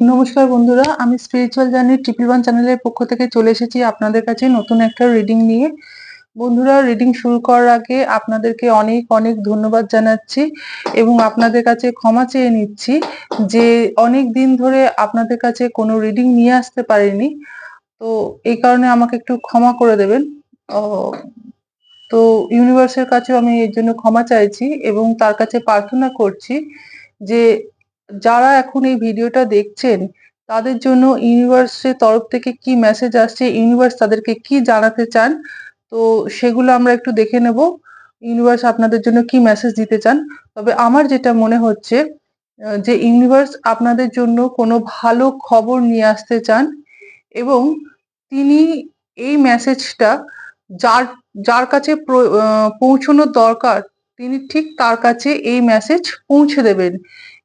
নমস্কার বন্ধুরা, আমি স্পিরিচুয়াল জার্নি ট্রিপল ওয়ান চ্যানেলের পক্ষ থেকে চলে এসেছি আপনাদের কাছে নতুন একটা রিডিং নিয়ে। বন্ধুরা রিডিং শুরু করার আগে আপনাদেরকে অনেক অনেক ধন্যবাদ জানাচ্ছি এবং আপনাদের কাছে ক্ষমা চেয়ে নিচ্ছি যে অনেক দিন ধরে আপনাদের কাছে কোনো রিডিং নিয়ে আসতে পারিনি। তো এই কারণে আমাকে একটু ক্ষমা করে দেবেন। তো ইউনিভার্সের কাছেও আমি এর জন্য ক্ষমা চাইছি এবং তার কাছে প্রার্থনা করছি যে যারা এখন এই ভিডিওটা দেখছেন, তাদের জন্য ইউনিভার্সের তরফ থেকে কি মেসেজ আসছে, ইউনিভার্স তাদেরকে কি জানাতে চান, তো সেগুলো আমরা একটু দেখে নেব। ইউনিভার্স আপনাদের জন্য কি মেসেজ দিতে চান? তবে আমার যেটা মনে হচ্ছে যে ইউনিভার্স আপনাদের জন্য কোনো ভালো খবর নিয়ে আসতে চান এবং তিনি এই মেসেজটা যার যার কাছে পৌঁছানোর দরকার, তিনি ঠিক তার কাছে এই মেসেজ পৌঁছে দেবেন।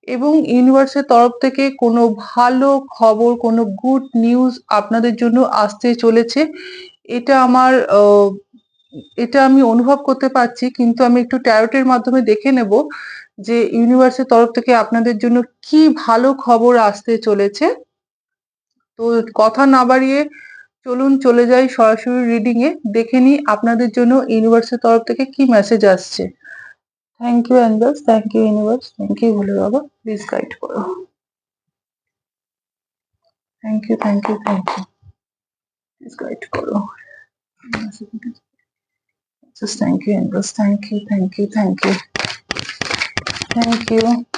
এবং ইউনিভার্সের তরফ থেকে কোনো ভালো খবর, কোনো গুড নিউজ আপনাদের জন্য আসতে চলেছে। এটা আমার এটা আমি অনুভব করতে পারছি, কিন্তু আমি একটু ট্যারোটের মাধ্যমে দেখে নেব যে ইউনিভার্সের তরফ থেকে আপনাদের জন্য কি ভালো খবর আসতে চলেছে। তো কথা না বাড়িয়ে চলুন চলে যাই সরাসরি রিডিং এ। দেখে নিই আপনাদের জন্য ইউনিভার্সের তরফ থেকে কি মেসেজ আসছে। Thank you angels thank you universe thank you Bhole Baba please guide করো thank you thank you thank you please guide করো Just thank you, angels. Thank you, thank you, thank you. Thank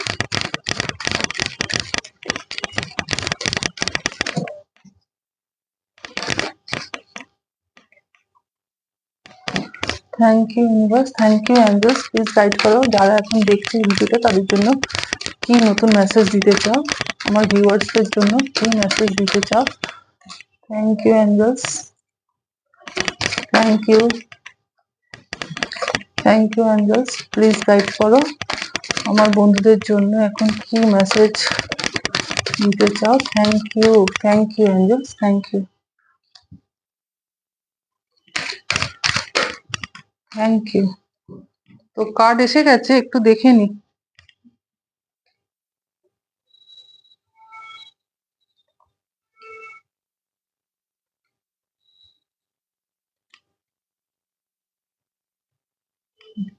thank you universe thank you angels please guide করো। যারা এখন দেখছে ভিডিওটা, তাদের জন্য কি নতুন মেসেজ দিতে চাও? আমার ভিউয়ার্সদের জন্য কি মেসেজ দিতে চাও? Thank you angels thank you thank you angels please guide করো। আমার বন্ধুদের জন্য এখন কি মেসেজ দিতে চাও? Thank you thank you angels thank you thank you তো কার্ড এসে গেছে, একটু দেখে নি।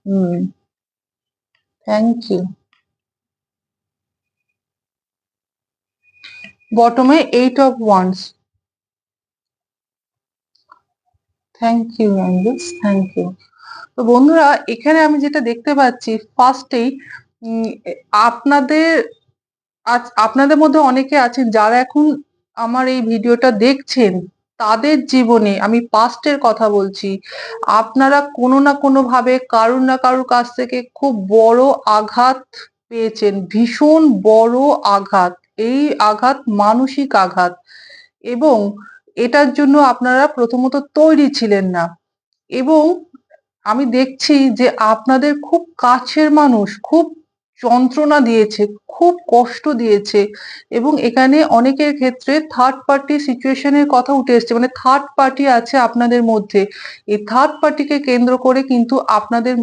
হুম। Thank you বটমে eight of wands thank you angels thank you তো বন্ধুরা, এখানে আমি যেটা দেখতে পাচ্ছি ফার্স্টেই আপনাদের আপনাদের মধ্যে অনেকে আছেন যারা এখন আমার এই ভিডিওটা দেখছেন, তাদের জীবনে আমি পাস্টের কথা বলছি। আপনারা কোনো না কোনো ভাবে কারুর না কারুর কাছ থেকে খুব বড় আঘাত পেয়েছেন, ভীষণ বড় আঘাত, এই আঘাত মানসিক আঘাত। এবং এটার জন্য আপনারা প্রথমত তৈরি ছিলেন না। এবং আমি দেখছি যে আপনাদের খুব কাছের মানুষ, খুব যন্ত্রণা দিয়েছে, খুব কষ্ট দিয়েছে এবং এখানে অনেকের ক্ষেত্রে থার্ড পার্টি সিচুয়েশনের কথা উঠে এসছে। মানে থার্ড পার্টি আছে আপনাদের মধ্যে। এই থার্ড পার্টিকে কেন্দ্র করে কিন্তু আপনাদের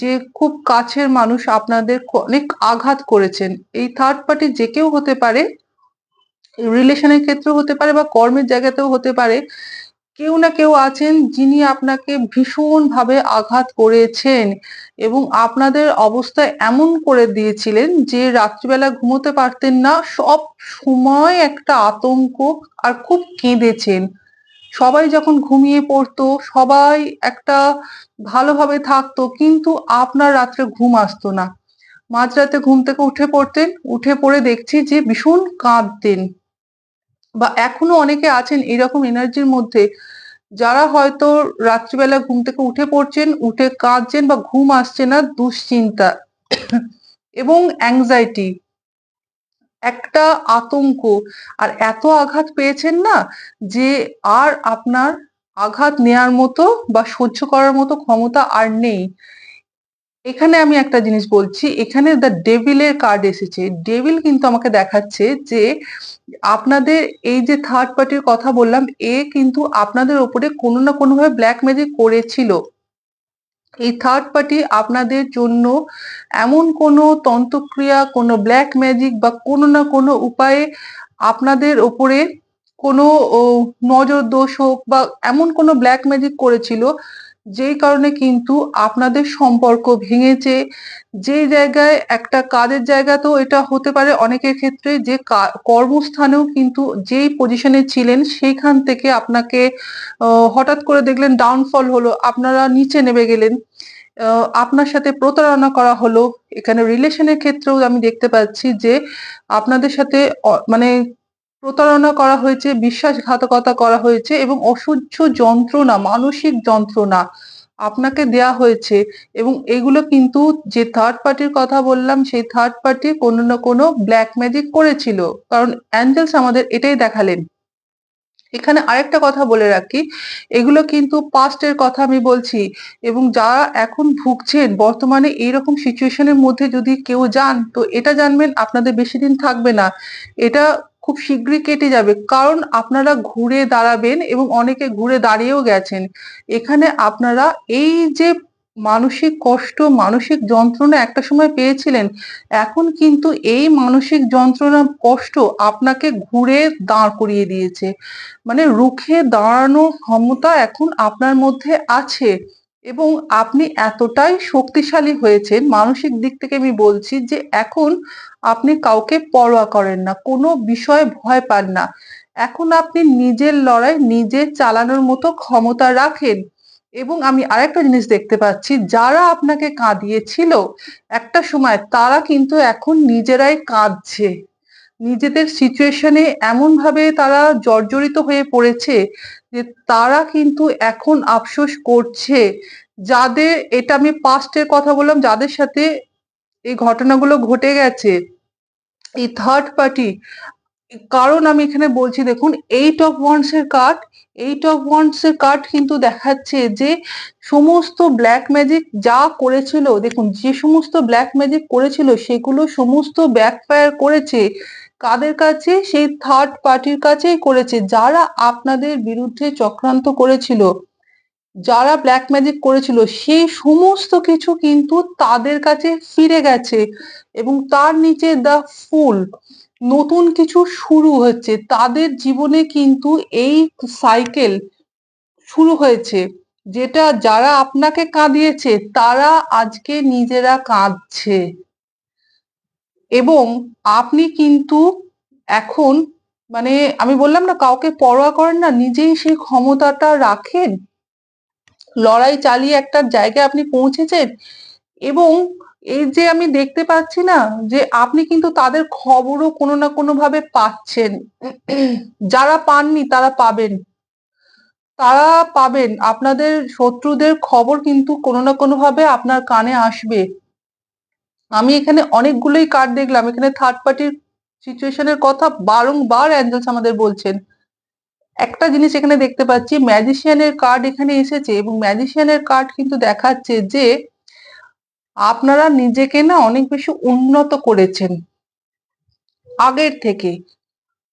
যে খুব কাছের মানুষ আপনাদের অনেক আঘাত করেছেন। এই থার্ড পার্টি যে কেউ হতে পারে রিলেশনের ক্ষেত্রেও হতে পারে বা কর্মের জায়গাতেও হতে পারে কেউ না কেউ আছেন যিনি আপনাকে ভীষণ ভাবে আঘাত করেছেন এবং আপনাদের অবস্থা এমন করে দিয়েছিলেন যে রাত্রিবেলা ঘুমোতে পারতেন না, সব সময় একটা আতঙ্ক আর খুব কেঁদেছেন। সবাই যখন ঘুমিয়ে পড়তো, সবাই একটা ভালোভাবে থাকতো, কিন্তু আপনার রাত্রে ঘুম আসতো না। মাঝরাতে ঘুম থেকে উঠে পড়তেন, উঠে পড়ে দেখছি যে ভীষণ কাঁদতেন। বা এখনও অনেকে আছেন এরকম এনার্জির মধ্যে, যারা হয়তো রাত্রিবেলা ঘুম থেকে উঠে পড়ছেন, উঠে কাঁদছেন বা ঘুম আসছে না, দুশ্চিন্তা এবং অ্যাংজাইটি একটা আতঙ্ক। আর এত আঘাত পেয়েছেন না যে আর আপনার আঘাত নেয়ার মতো বা সহ্য করার মতো ক্ষমতা আর নেই। এখানে আমি একটা জিনিস বলছি, এখানে দ্য ডেভিলের কার্ড এসেছে। ডেভিল কিন্তু আমাকে দেখাচ্ছে যে আপনাদের এই যে থার্ড পার্টির কথা বললাম, এ কিন্তু আপনাদের ওপরে কোনো না কোনোভাবে ব্ল্যাক ম্যাজিক করেছিল। এই থার্ড পার্টি আপনাদের জন্য এমন কোনো তন্ত্রক্রিয়া, কোনো ব্ল্যাক ম্যাজিক বা কোনো না কোনো উপায়ে আপনাদের ওপরে কোনো নজর দোষ হোক বা এমন কোনো ব্ল্যাক ম্যাজিক করেছিল যেই কারণে কিন্তু আপনাদের সম্পর্ক ভেঙেছে যে জায়গায় একটা কাজের জায়গাতেও এটা হতে পারে অনেকের ক্ষেত্রে যে কর্মস্থানেও কিন্তু যেই পজিশনে ছিলেন সেইখান থেকে আপনাকে হঠাৎ করে দেখলেন ডাউনফল হলো, আপনারা নিচে নেমে গেলেন। আপনার সাথে প্রতারণা করা হলো। এখানে রিলেশনের ক্ষেত্রেও আমি দেখতে পাচ্ছি যে আপনাদের সাথে মানে প্রতারণা করা হয়েছে, বিশ্বাসঘাতকতা করা হয়েছে এবং অসহ্য যন্ত্রণা, মানসিক যন্ত্রণা আপনাকে দেয়া হয়েছে এবং এগুলো কিন্তু যে থার্ড পার্টির কথা বললাম, সেই থার্ড পার্টি কোনো না কোনো ব্ল্যাক ম্যাজিক করেছিল। কারণ অ্যাঞ্জেলস আমাদের এটাই দেখালেন। এখানে আরেকটা কথা বলে রাখি, এগুলো কিন্তু পাস্টের কথা আমি বলছি এবং যারা এখন ভুগছেন, বর্তমানে এইরকম সিচুয়েশনের মধ্যে যদি কেউ যান, তো এটা জানবেন, আপনাদের বেশি দিন থাকবে না। এটা খুব শীঘ্রই কেটে যাবে। কারণ আপনারা ঘুরে দাঁড়াবেন এবং অনেকে ঘুরে দাঁড়িয়েও গেছেন। এখানে আপনারা এই যে মানসিক কষ্ট, মানসিক যন্ত্রণা একটা সময় পেয়েছিলেন, এখন কিন্তু এই মানসিক যন্ত্রণা, কষ্ট আপনাকে ঘুরে দাঁড় করিয়ে দিয়েছে। মানে রুখে দাঁড়ানোর ক্ষমতা এখন আপনার মধ্যে আছে। এবং আপনি এতটাই শক্তিশালী হয়েছেন, মানসিক দিক থেকে আমি বলছি যে এখন আপনি কাউকে পরোয়া করেন না, কোনো বিষয়ে ভয় পান না। এখন আপনি নিজের লড়াই নিজে চালানোর মতো ক্ষমতা রাখেন। এবং আমি আরেকটা জিনিস দেখতে পাচ্ছি, যারা আপনাকে কাঁদিয়েছিল একটা সময়, তারা কিন্তু এখন নিজেরাই কাঁদছে। নিজেদের সিচুয়েশনে এমন ভাবে তারা জর্জরিত হয়ে পড়েছে যে তারা কিন্তু এখন আফসোস করছে। যাদের, এটা আমি পাস্টের কথা বললাম, যাদের সাথে এই ঘটনাগুলো ঘটে গেছে, এই থার্ড পার্টি কারণ আমি এখানে বলছি, দেখুন এইট অফ ওয়ান্স এর কার্ড এইট অফ ওয়ান্স এর কার্ড কিন্তু দেখাচ্ছে যে সমস্ত ব্ল্যাক ম্যাজিক যা করেছিল, দেখুন, যে সমস্ত ব্ল্যাক ম্যাজিক করেছিল, সেগুলো সমস্ত ব্যাকফায়ার করেছে। কাদের কাছে? সেই থার্ড পার্টির কাছেই করেছে। যারা আপনাদের বিরুদ্ধে চক্রান্ত করেছিল, যারা ব্ল্যাক ম্যাজিক করেছিল, সেই সমস্ত কিছু কিন্তু তাদের কাছে ফিরে গেছে এবং তার নিচে দ্য ফুল নতুন কিছু শুরু হচ্ছে। তাদের জীবনে কিন্তু এই সাইকেল শুরু হয়েছে, যেটা যারা আপনাকে কাঁদিয়েছে, তারা আজকে নিজেরা কাঁদছে। এবং আপনি কিন্তু এখন মানে আমি বললাম না, কাউকে পরোয়া করেন না, নিজেই সেই ক্ষমতাটা রাখেন। লড়াই চালিয়ে একটা জায়গায় আপনি পৌঁছেছেন এবং এই যে আমি দেখতে পাচ্ছি না, যে আপনি কিন্তু তাদের খবরও কোনো না কোনো ভাবে পাচ্ছেন। যারা পাননি, তারা পাবেন। তারা পাবেন। আপনাদের শত্রুদের খবর কিন্তু কোনো না কোনো ভাবে আপনার কানে আসবে। আমি এখানে অনেকগুলোই কার্ড দেখলাম। এখানে থার্ড পার্টির সিচুয়েশনের কথা বারংবার অ্যাঞ্জেলস আমাদের বলছেন। একটা জিনিস এখানে দেখতে পাচ্ছি ম্যাজিশিয়ানের কার্ড এখানে এসেছে এবং ম্যাজিশিয়ানের কার্ড কিন্তু দেখাচ্ছে যে আপনারা নিজেকে না অনেক বেশি উন্নত করেছেন। আগের থেকে।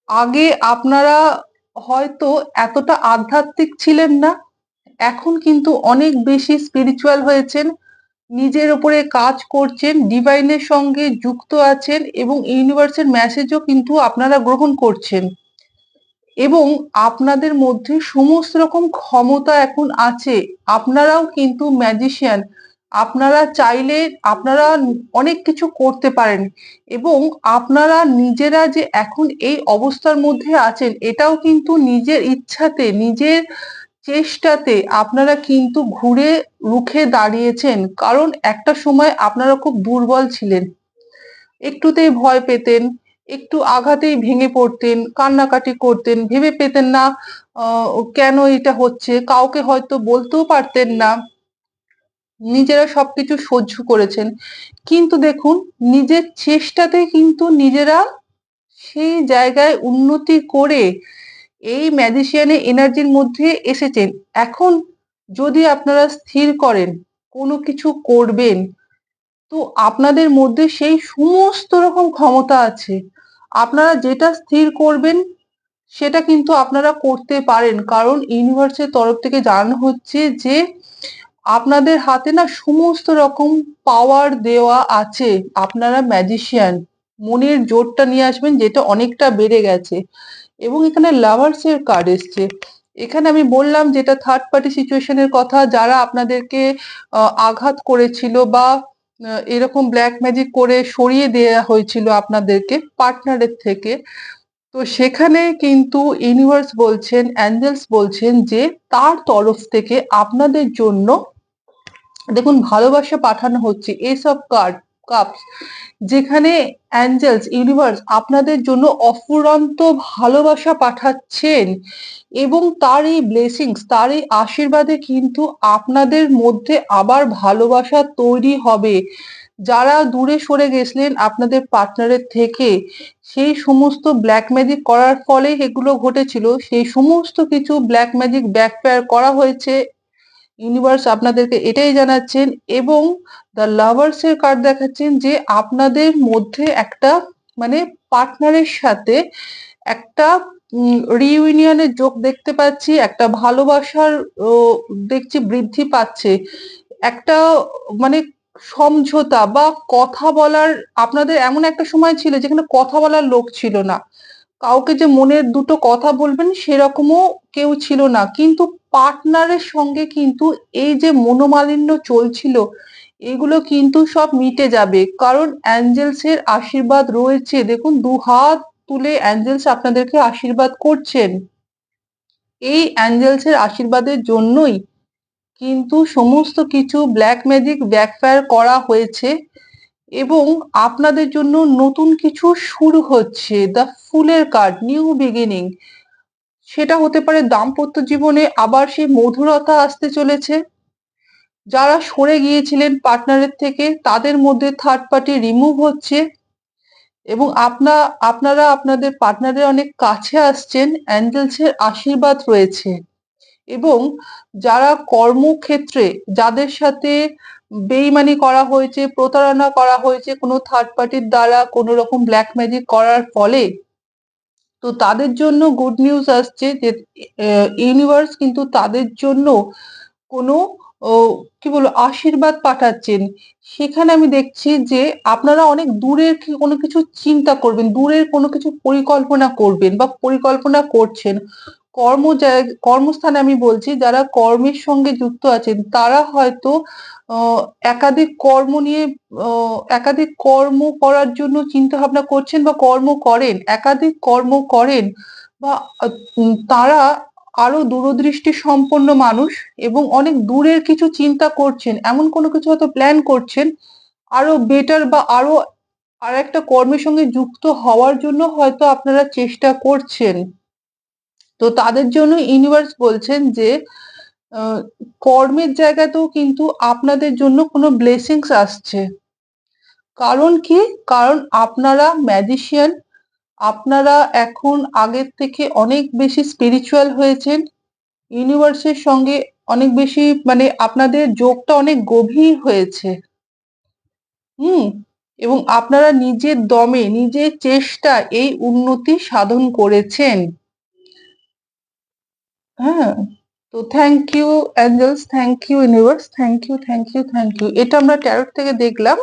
আগে আপনারা হয়তো এতটা আধ্যাত্মিক ছিলেন না, এখন কিন্তু অনেক বেশি স্পিরিচুয়াল হয়েছেন। নিজের ওপরে কাজ করছেন ডিভাইনের সঙ্গে যুক্ত আছেন এবং ইউনিভার্সের মেসেজও কিন্তু আপনারা গ্রহণ করছেন। এবং আপনাদের মধ্যে সমস্ত রকম ক্ষমতা এখন আছে। আপনারাও কিন্তু ম্যাজিশিয়ান আপনারা চাইলে আপনারা অনেক কিছু করতে পারেন। এবং আপনারা নিজেরা যে এখন এই অবস্থার মধ্যে আছেন, এটাও কিন্তু নিজের ইচ্ছাতে, নিজের চেষ্টাতে আপনারা কিন্তু ঘুরে রুখে দাঁড়িয়েছেন, কারণ একটা সময় আপনারা খুব দুর্বল ছিলেন। একটুতেই ভয় পেতেন, একটু আঘাতেই ভেঙে পড়তেন, কান্নাকাটি করতেন, ভেবে পেতেন না কেন এটা হচ্ছে, কাউকে হয়তো বলতেও পারতেন না। নিজেরা সবকিছু সহ্য করেছেন। কিন্তু দেখুন, নিজের চেষ্টাতে কিন্তু নিজেরা সেই জায়গায় উন্নতি করে এই ম্যাজিশিয়ানের এনার্জির মধ্যে এসেছেন। এখন যদি আপনারা স্থির করেন, কোনো কিছু করবেন, তো আপনাদের মধ্যে সেই সমস্ত রকম ক্ষমতা আছে। আপনারা যেটা স্থির করবেন, সেটা কিন্তু আপনারা করতে পারেন। কারণ ইউনিভার্সের তরফ থেকে জানানো হচ্ছে যে, আপনাদের হাতে না সমস্ত রকম পাওয়ার দেওয়া আছে। আপনারা ম্যাজিশিয়ান মনের জোরটা নিয়ে আসবেন, যেটা অনেকটা বেড়ে গেছে। এবং এখানে লাভার্স এর কার্ড এসছে। এখানে আমি বললাম যেটা থার্ড পার্টি সিচুয়েশনের কথা, যারা আপনাদেরকে আঘাত করেছিল বা এরকম ব্ল্যাক ম্যাজিক করে সরিয়ে দেওয়া হয়েছিল আপনাদেরকে পার্টনারের থেকে। তো সেখানে কিন্তু ইউনিভার্স বলছেন অ্যাঞ্জেলস বলছেন যে তার তরফ থেকে আপনাদের জন্য, দেখুন ভালোবাসা পাঠানো হচ্ছে এসব কার্ড কাপস যেখানে অ্যাঞ্জেলস ইউনিভার্স আপনাদের জন্য অফুরন্ত ভালোবাসা পাঠাচ্ছেন এবং তার এই ব্লেসিংস তার এই আশীর্বাদে কিন্তু আপনাদের মধ্যে আবার ভালোবাসা তৈরি হবে। যারা দূরে সরে গেছিলেন আপনাদের পার্টনারের থেকে, সেই সমস্ত ব্ল্যাক ম্যাজিক করার ফলে এগুলো ঘটেছিল। সেই সমস্ত কিছু ব্ল্যাক ম্যাজিক ব্যাকফায়ার করা হয়েছে ইউনিভার্স আপনাদেরকে এটাই জানাচ্ছেন এবং দ্য লাভার্স এর কার্ড দেখাচ্ছেন যে আপনাদের মধ্যে একটা মানে পার্টনারের সাথে একটা রিইউনিয়নের যোগ দেখতে পাচ্ছি, একটা ভালোবাসার দেখছি বৃদ্ধি পাচ্ছে। একটা মানে সমঝোতা বা কথা বলার, আপনাদের এমন একটা সময় ছিল যেখানে কথা বলার লোক ছিল না। কাউকে যে মনের দুটো কথা বলবেন সেরকমও কেউ ছিল না। কিন্তু পার্টনারের সঙ্গে কিন্তু এই যে মনোমালিন্য চলছিল, এগুলো কিন্তু সব মিটে যাবে। কারণ অ্যাঞ্জেলস এর আশীর্বাদ রয়েছে। দেখুন, দু হাত তুলে অ্যাঞ্জেলস আপনাদেরকে আশীর্বাদ করছেন। এই অ্যাঞ্জেলস এর আশীর্বাদের জন্যই কিন্তু সমস্ত কিছু ব্ল্যাক ম্যাজিক ব্যাকফায়ার করা হয়েছে। এবং আপনাদের জন্য নতুন কিছু শুরু হচ্ছে দ্য ফুলের কার্ড নিউ বিগিনিং সেটা হতে পারে দাম্পত্য জীবনে আবার সেই মধুরতা আসতে চলেছে। যারা সরে গিয়েছিলেন পার্টনারের থেকে, তাদের মধ্যে থার্ড পার্টি রিমুভ হচ্ছে এবং আপনা, আপনারা আপনাদের পার্টনারের অনেক কাছে আসছেন অ্যাঞ্জেলসের আশীর্বাদ রয়েছে। এবং যারা কর্মক্ষেত্রে, যাদের সাথে বেইমানি করা হয়েছে, প্রতারণা করা হয়েছে, কোনো থার্ড পার্টির দ্বারা কোনো রকম ব্ল্যাক ম্যাজিক করার ফলে। তো তাদের জন্য গুড নিউজ আসছে যে ইউনিভার্স কিন্তু তাদের জন্য কোনো কি বলব, আশীর্বাদ পাঠাচ্ছেন। সেখানে আমি দেখছি যে, আপনারা অনেক দূরের কোনো কিছু চিন্তা করবেন, দূরের কোনো কিছু পরিকল্পনা করবেন বা পরিকল্পনা করছেন। কর্ম কর্মস্থানে আমি বলছি, যারা কর্মের সঙ্গে যুক্ত আছেন, তারা হয়তো একাধিক কর্ম নিয়ে একাধিক কর্ম করার জন্য চিন্তা ভাবনা করছেন বা কর্ম করেন, একাধিক কর্ম করেন বা তারা আরও দূরদৃষ্টি সম্পন্ন মানুষ এবং অনেক দূরের কিছু চিন্তা করছেন, এমন কোনো কিছু হয়তো প্ল্যান করছেন, আরও বেটার বা আরও আর একটা কর্মের সঙ্গে যুক্ত হওয়ার জন্য হয়তো আপনারা চেষ্টা করছেন। তো তাদের জন্য ইউনিভার্স বলছেন যে কর্মের জায়গাতেও কিন্তু আপনাদের জন্য কোনো ব্লেসিংস আসছে। কারণ কি? কারণ আপনারা ম্যাজিশিয়ান আপনারা এখন আগের থেকে অনেক বেশি স্পিরিচুয়াল হয়েছেন। ইউনিভার্সের সঙ্গে অনেক বেশি মানে আপনাদের যোগটা অনেক গভীর হয়েছে। হুম? এবং আপনারা নিজের দমে, নিজের চেষ্টা এই উন্নতি সাধন করেছেন। হ্যাঁ। তো thank you angels thank you universe thank you thank you thank you এটা আমরা ট্যারোট থেকে দেখলাম।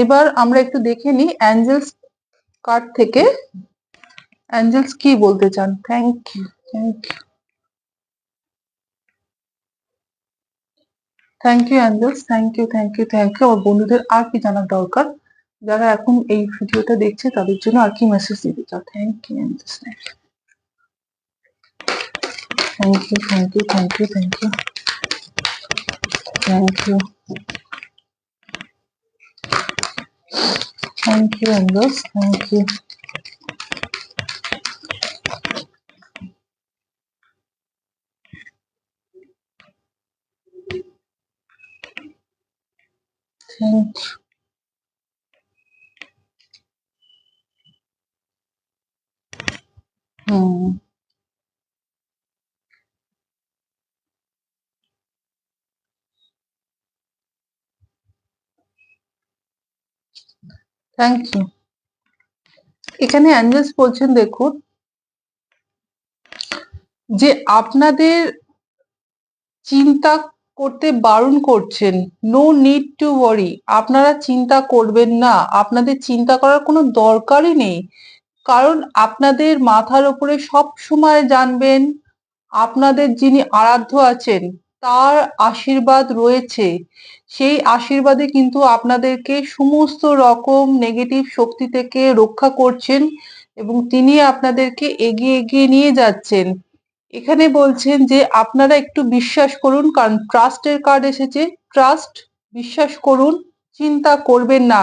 এবার আমরা একটু দেখে নিই অ্যাঞ্জেলস কার্ড থেকে। অ্যাঞ্জেলস কি বলতে চান? Thank you thank you thank you angels thank you thank you thank you আমার বন্ধুদের আর কি জানার দরকার? যারা এখন এই ভিডিওটা দেখছে, তাদের জন্য আর কি মেসেজ দিতে চাও? Thank you angels thank you thank you, thank you, thank you, thank you. Thank you. Thank you, Ambrose. Thank you. Thank you এখানে অ্যাঞ্জেলস বলছেন, দেখুন, যে আপনাদের চিন্তা করতে বারণ করছেন নো নিড টু ওয়ারি আপনারা চিন্তা করবেন না, আপনাদের চিন্তা করার কোনো দরকারই নেই, কারণ আপনাদের মাথার উপরে সব সময় জানবেন, আপনাদের যিনি আরাধ্য আছেন তার আশীর্বাদ রয়েছে। সেই আশীর্বাদে কিন্তু আপনাদেরকে সমস্ত রকম নেগেটিভ শক্তি থেকে রক্ষা করছেন এবং তিনি আপনাদেরকে এগিয়ে এগিয়ে নিয়ে যাচ্ছেন। এখানে বলছেন যে আপনারা একটু বিশ্বাস করুন, কারণ ট্রাস্টের কার্ড এসেছে। ট্রাস্ট বিশ্বাস করুন, চিন্তা করবেন না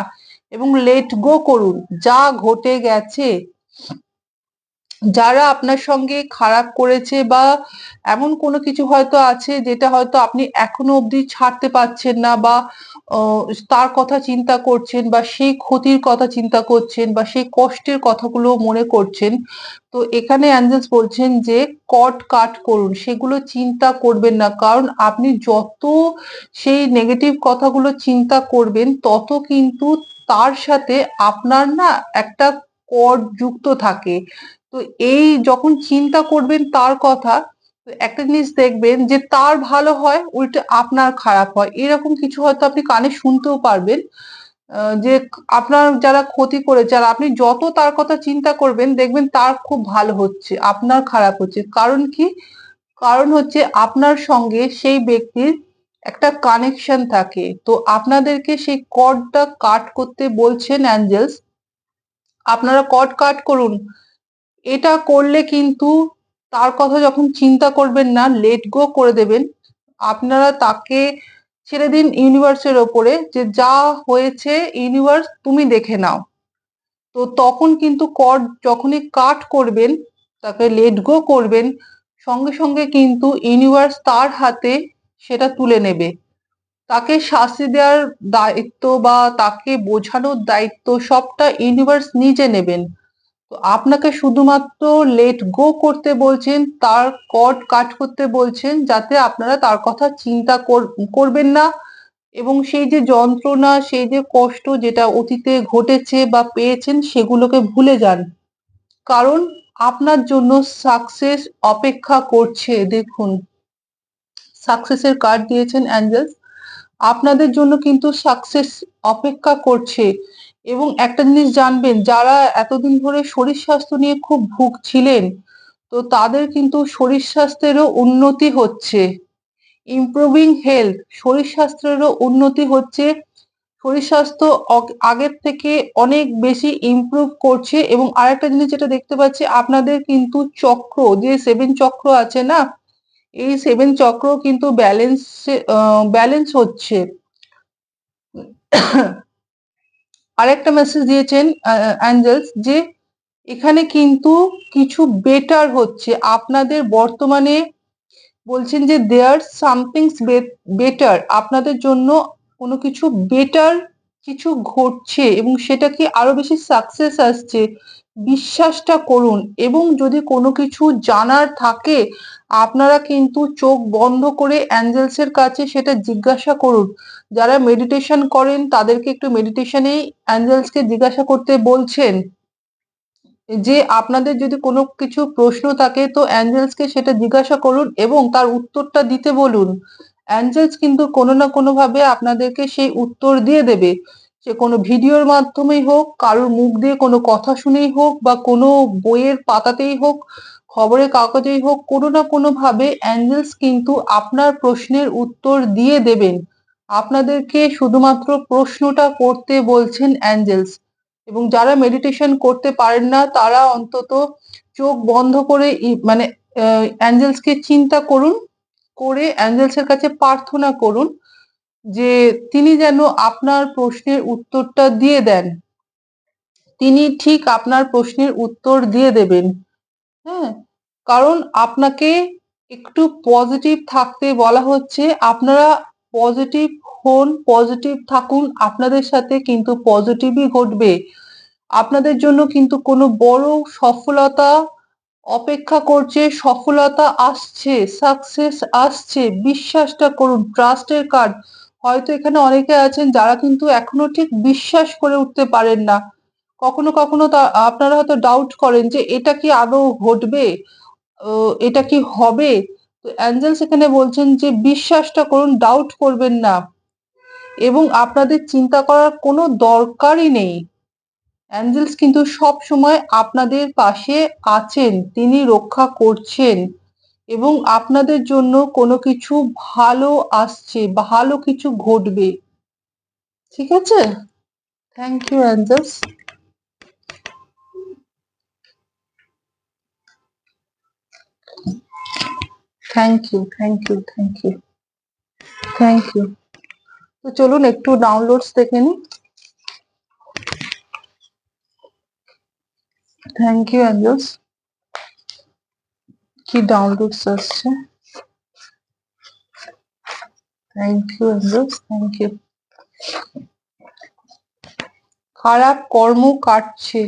এবং লেট গো করুন। যা ঘটে গেছে। যারা আপনার সঙ্গে খারাপ করেছে বা এমন কোনো কিছু হয়তো আছে যেটা হয়তো আপনি এখনও অবধি ছাড়তে পারছেন না বা তার কথা চিন্তা করছেন বা সেই ক্ষতির কথা চিন্তা করছেন বা সেই কষ্টের কথাগুলো মনে করছেন, তো এখানে অ্যাঞ্জেলস বলছেন যে কট কাট করুন, সেগুলো চিন্তা করবেন না। কারণ আপনি যত সেই নেগেটিভ কথাগুলো চিন্তা করবেন, তত কিন্তু তার সাথে আপনার না একটা কট যুক্ত থাকে। তো এই যখন চিন্তা করবেন তার কথা একটা জিনিস দেখবেন যে তার ভালো হয়, উল্টে আপনার খারাপ হয়। এরকম কিছু হয়তো আপনি কানে শুনতেও পারবেন। যে আপনার যারা ক্ষতি করেছে, আর আপনি যত তার কথা চিন্তা করবেন, দেখবেন তার খুব ভালো হচ্ছে, আপনার খারাপ হচ্ছে। কারণ কি? কারণ হচ্ছে আপনার সঙ্গে সেই ব্যক্তির একটা কানেকশন থাকে। তো আপনাদেরকে সেই কর্ডটা কাট করতে বলছেন অ্যাঞ্জেলস আপনারা কর্ড কাট করুন। এটা করলে কিন্তু তার কথা যখন চিন্তা করবেন না লেট গো করে দেবেন। আপনারা তাকে ছেড়ে দিন ইউনিভার্সের ওপরে যে যা হয়েছে ইউনিভার্স তুমি দেখে নাও। তো তখন কিন্তু কর যখনই কাট করবেন, তাকে লেট গো করবেন, সঙ্গে সঙ্গে কিন্তু ইউনিভার্স তার হাতে সেটা তুলে নেবে। তাকে শাস্তি দেওয়ার দায়িত্ব বা তাকে বোঝানোর দায়িত্ব সবটা ইউনিভার্স নিজে নেবেন। তো আপনাকে শুধুমাত্র লেট গো করতে বলছেন, তার কট কাট করতে বলছেন, যাতে আপনারা তার কথা চিন্তা করবেন না এবং সেই যে যন্ত্রণা, সেই যে কষ্ট যেটা অতীতে ঘটেছে বা পেয়েছেন সেগুলোকে ভুলে যান। কারণ আপনার জন্য সাকসেস অপেক্ষা করছে, দেখুন। সাকসেসের কার্ড দিয়েছেন অ্যাঞ্জেলস আপনাদের জন্য কিন্তু সাকসেস অপেক্ষা করছে। এবং একটা জিনিস জানবেন, যারা এতদিন ধরে শরীর স্বাস্থ্য নিয়ে খুব ভুগছিলেন, তো তাদের কিন্তু শরীর স্বাস্থ্যেরও উন্নতি হচ্ছে। ইমপ্রুভিং হেলথ শরীর স্বাস্থ্যেরও উন্নতি হচ্ছে। শরীর স্বাস্থ্য আগের থেকে অনেক বেশি ইমপ্রুভ করছে এবং আরেকটা জিনিস যেটা দেখতে পাচ্ছি, আপনাদের কিন্তু চক্র, যে সেভেন চক্র আছে না, এই সেভেন চক্র কিন্তু ব্যালেন্স ব্যালেন্স হচ্ছে। আরেকটা মেসেজ দিয়েছেন অ্যাঞ্জেলস যে এখানে কিন্তু কিছু বেটার হচ্ছে। আপনাদের বর্তমানে বলছেন যে দেয়ার সামথিংস বেটার আপনাদের জন্য কোনো কিছু বেটার কিছু ঘটছে এবং সেটা কি আরও বেশি সাকসেস আসছে। বিশ্বাসটা করুন এবং যদি কোনো কিছু জানার থাকে, আপনারা কিন্তু চোখ বন্ধ করে অ্যাঞ্জেলসের কাছে সেটা জিজ্ঞাসা করুন। যারা মেডিটেশন করেন, তাদেরকে একটু মেডিটেশনে অ্যাঞ্জেলসকে জিজ্ঞাসা করতে বলছেন যে, আপনাদের যদি কোনো কিছু প্রশ্ন থাকে, তো অ্যাঞ্জেলসকে সেটা জিজ্ঞাসা করুন এবং তার উত্তরটা দিতে বলুন। অ্যাঞ্জেলস কিন্তু কোনো না কোনো ভাবে আপনাদেরকে সেই উত্তর দিয়ে দেবে। সে কোনো ভিডিওর মাধ্যমেই হোক, কারোর মুখ দিয়ে কোনো কথা শুনেই হোক বা কোনো বইয়ের পাতাতেই হোক, খবরের কাগজেই হোক, কোনো না কোনো ভাবে অ্যাঞ্জেলস কিন্তু আপনার প্রশ্নের উত্তর দিয়ে দেবেন। আপনাদেরকে শুধুমাত্র প্রশ্নটা করতে বলছেন অ্যাঞ্জেলস এবং যারা মেডিটেশন করতে পারেন না, তারা অন্তত চোখ বন্ধ করে মানে অ্যাঞ্জেলসকে চিন্তা করুন, করে অ্যাঞ্জেলসের কাছে প্রার্থনা করুন যে তিনি যেন আপনার প্রশ্নের উত্তরটা দিয়ে দেন। তিনি ঠিক আপনার প্রশ্নের উত্তর দিয়ে দেবেন। হ্যাঁ কারণ আপনাকে একটু পজিটিভ থাকতে বলা হচ্ছে, আপনারা পজিটিভ হন পজিটিভ থাকুন, আপনাদের সাথে কিন্তু পজিটিভই ঘটবে। আপনাদের জন্য কিন্তু কোনো বড় সফলতা অপেক্ষা করছে, সফলতা আসছে সাকসেস আসছে। বিশ্বাসটা করুন ট্রাস্টের কার্ড হয়তো এখানে অনেকে আছেন যারা কিন্তু এখনও ঠিক বিশ্বাস করে উঠতে পারেন না। কখনো কখনো আপনারা হয়তো ডাউট করেন যে এটা কি আদৌ ঘটবে? এটা কি হবে? তো অ্যাঞ্জেলস এখানে বলছেন যে, বিশ্বাসটা করুন ডাউট করবেন না। এবং আপনাদের চিন্তা করার কোনো দরকারই নেই। অ্যাঞ্জেলস কিন্তু সব সময় আপনাদের পাশে আছেন, তিনি রক্ষা করছেন। এবং আপনাদের জন্য কোনো কিছু ভালো আসছে ভালো কিছু ঘটবে। ঠিক আছে? Thank you angels thank you thank you thank you thank you তো চলুন একটু ডাউনলোডস দেখে নিই থ্যাংক ইউ অ্যাঞ্জেলস কি ডাউনলোডস আসছে thank you angels thank you খারাপ কর্ম কাটছে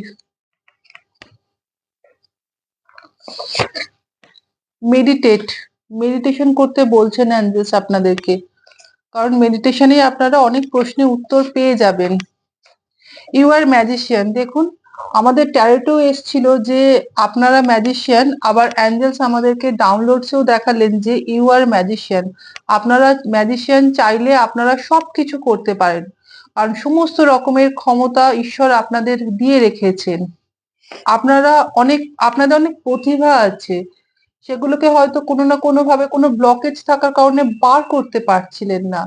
মেডিটেট মেডিটেশন করতে বলছেন অ্যাঞ্জেলস আপনাদেরকে। কারণ মেডিটেশনে আপনারা অনেক প্রশ্নের উত্তর পেয়ে যাবেন। ইউ আর ম্যাজিশিয়ান দেখুন, আমাদের ট্যারেটেও এসছিল যে আপনারা ম্যাজিশিয়ান আবার অ্যাঞ্জেলস আমাদেরকে ডাউনলোডসেও দেখালেন যে ইউ আর ম্যাজিশিয়ান আপনারা ম্যাজিশিয়ান চাইলে আপনারা সব কিছু করতে পারেন। কারণ সমস্ত রকমের ক্ষমতা ঈশ্বর আপনাদের দিয়ে রেখেছেন। আপনারা অনেক, আপনাদের অনেক প্রতিভা আছে। সেগুলোকে হয়তো কোনো না কোনো ভাবে কোনো ব্লকেজ থাকার কারণে বার করতে পারছিলেন না।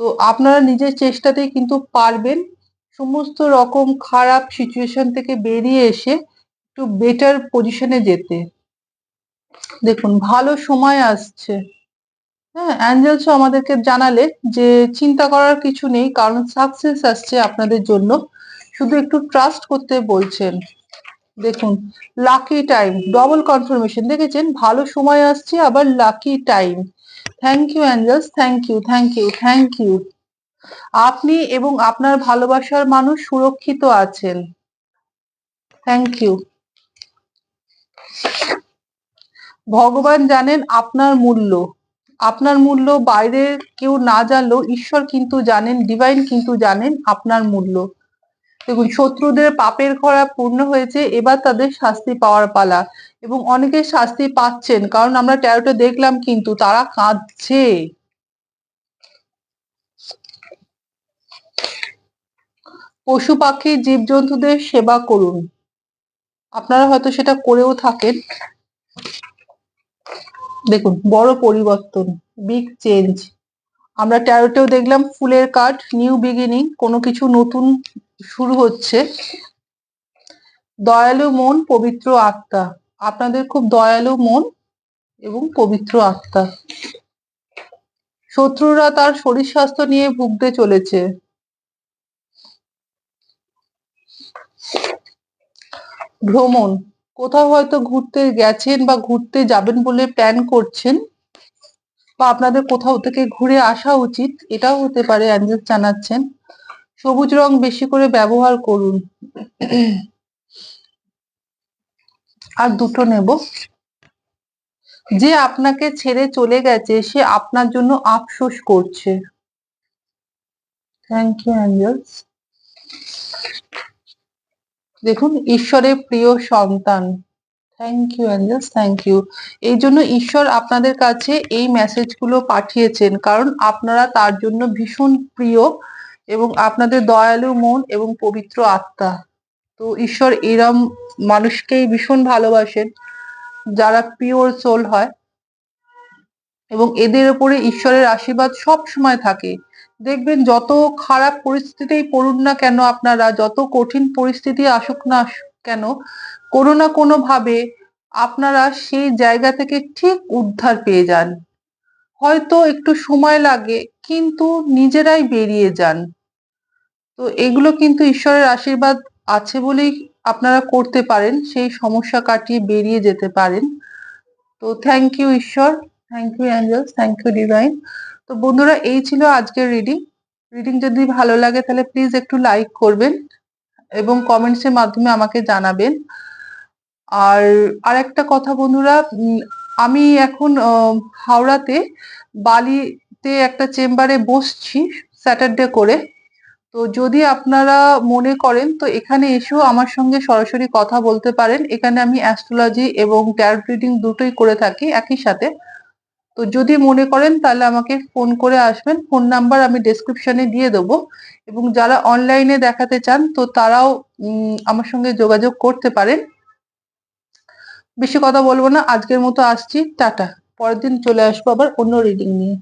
তো আপনারা নিজের চেষ্টাতেই কিন্তু পারবেন। সমস্ত রকম খারাপ সিচুয়েশন থেকে বেরিয়ে এসে একটু বেটার পজিশনে যেতে। দেখুন, ভালো সময় আসছে। হ্যাঁ অ্যাঞ্জেলস আমাদেরকে জানালে যে চিন্তা করার কিছু নেই, কারণ সাকসেস আসছে আপনাদের জন্য। শুধু একটু ট্রাস্ট করতে বলছেন। দেখুন লাকি টাইম ডবল কনফার্মেশন দেখেছেন? ভালো সময় আসছে, আবার lucky time thank you angels thank you thank you thank you আপনি এবং আপনার ভালোবাসার মানুষ সুরক্ষিত আছেন। থ্যাংক ইউ ভগবান জানেন আপনার মূল্য। আপনার মূল্য বাইরে কেউ না জানলেও ঈশ্বর কিন্তু জানেন ডিভাইন কিন্তু জানেন আপনার মূল্য। দেখুন, শত্রুদের পাপের খরা পূর্ণ হয়েছে, এবার তাদের শাস্তি পাওয়ার পালা। এবং অনেকে শাস্তি পাচ্ছেন, কারণ আমরা ট্যারোটে দেখলাম কিন্তু তারা কাঁদছে। পশু পাখি, জীবজন্তুদের সেবা করুন। আপনারা হয়তো সেটা করেও থাকেন। দেখুন, বড় পরিবর্তন বিগ চেঞ্জ আমরা ট্যারোটেও দেখলাম ফুলের কাঠ নিউ বিগিনিং কোনো কিছু নতুন শুরু হচ্ছে। দয়ালু মন, পবিত্র আত্মা। আপনাদের খুব দয়ালু মন এবং পবিত্র আত্মা। শত্রুরা তার শরীর স্বাস্থ্য নিয়ে ভুগতে চলেছে। ভ্রমণ। কোথাও হয়তো ঘুরতে গেছেন বা ঘুরতে যাবেন বলে প্ল্যান করছেন বা আপনাদের কোথাও থেকে ঘুরে আসা উচিত, এটাও হতে পারে অ্যাঞ্জেল জানাচ্ছেন। সবুজ রং বেশি করে ব্যবহার করুন। আর দুটো নেব। যে আপনাকে ছেড়ে চলে গেছে, সে আপনার জন্য আফসোস করছে। থ্যাংক ইউ অ্যাঞ্জেলস দেখুন, ঈশ্বরের প্রিয় সন্তান। Thank you angels thank you এই জন্য ঈশ্বর আপনাদের কাছে এই মেসেজগুলো পাঠিয়েছেন, কারণ আপনারা তার জন্য ভীষণ প্রিয়। এবং আপনাদের দয়ালু মন এবং পবিত্র আত্মা। তো ঈশ্বর এরম মানুষকেই ভীষণ ভালোবাসেন, যারা পিওর সোল হয়। এবং এদের উপরে ঈশ্বরের আশীর্বাদ সব সময় থাকে। দেখবেন যত খারাপ পরিস্থিতিতেই পড়ুন না কেন আপনারা, যত কঠিন পরিস্থিতি আসুক না কেন, কোনো না কোনো ভাবে আপনারা সেই জায়গা থেকে ঠিক উদ্ধার পেয়ে যান। হয়তো একটু সময় লাগে, কিন্তু নিজেরাই বেরিয়ে যান। তো এগুলো কিন্তু ঈশ্বরের আশীর্বাদ আছে বলেই আপনারা করতে পারেন, সেই সমস্যা কাটিয়ে বেরিয়ে যেতে পারেন। তো থ্যাংক ইউ ঈশ্বর thank you angels thank you divine তো বন্ধুরা, এই ছিল আজকের রিডিং রিডিং যদি ভালো লাগে, তাহলে প্লিজ একটু লাইক করবেন এবং কমেন্টস এর মাধ্যমে আমাকে জানাবেন। আর আরেকটা কথা বন্ধুরা আমি এখন হাওড়াতে বালিতে একটা চেম্বারে বসছি স্যাটারডে করে। তো যদি আপনারা মনে করেন, তো এখানে এসেও আমার সঙ্গে সরাসরি কথা বলতে পারেন। এখানে আমি অ্যাস্ট্রোলজি এবং ট্যারোট রিডিং দুটোই করে থাকি একই সাথে। তো যদি মনে করেন, তাহলে আমাকে ফোন করে আসবেন। ফোন নাম্বার আমি ডেসক্রিপশনে দিয়ে দেবো। এবং যারা অনলাইনে দেখাতে চান, তো তারাও আমার সঙ্গে যোগাযোগ করতে পারেন। বেশি কথা বলব না। আজকের মতো আসছি। টাটা। পরের দিন চলে আসব আবার অন্য রিডিং নিয়ে।